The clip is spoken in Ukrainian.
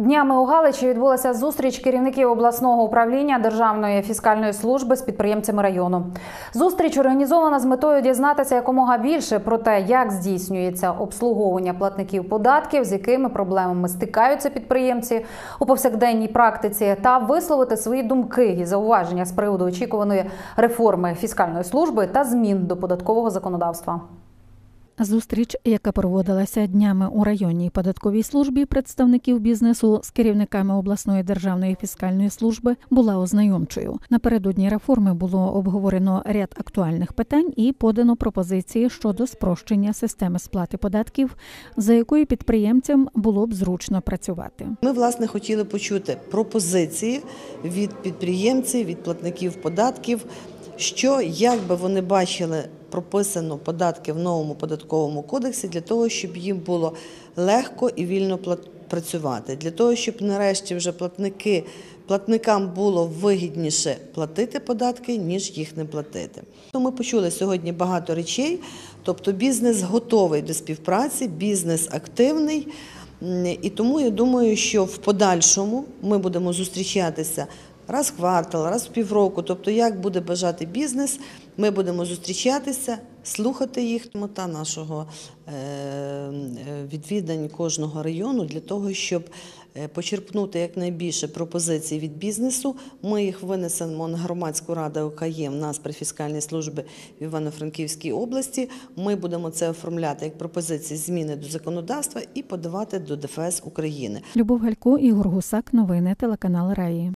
Днями у Галичі відбулася зустріч керівників обласного управління Державної фіскальної служби з підприємцями району. Зустріч організована з метою дізнатися якомога більше про те, як здійснюється обслуговування платників податків, з якими проблемами стикаються підприємці у повсякденній практиці, та висловити свої думки і зауваження з приводу очікуваної реформи фіскальної служби та змін до податкового законодавства. Зустріч, яка проводилася днями у районній податковій службі представників бізнесу з керівниками обласної державної фіскальної служби, була ознайомчою. Напередодні реформи було обговорено ряд актуальних питань і подано пропозиції щодо спрощення системи сплати податків, за якою підприємцям було б зручно працювати. Ми власне хотіли почути пропозиції від підприємців, від платників податків, що як би вони бачили прописано податки в новому податковому кодексі для того, щоб їм було легко і вільно працювати, для того, щоб нарешті вже платники. Платникам було вигідніше платити податки, ніж їх не платити. То ми почули сьогодні багато речей. Тобто бізнес готовий до співпраці, бізнес активний. І тому я думаю, що в подальшому ми будемо зустрічатися раз в квартал, раз в півроку. Тобто, як буде бажати бізнес, ми будемо зустрічатися, слухати їх. Мета нашого е, відвідань кожного району для того, щоб е, почерпнути якнайбільше пропозицій від бізнесу. Ми їх винесемо на громадську раду, в нас при фіскальній службі в Івано-Франківській області. Ми будемо це оформляти як пропозиції зміни до законодавства і подавати до ДФС України. Любов Галько, Ігор Гусак, новини телеканал Раї.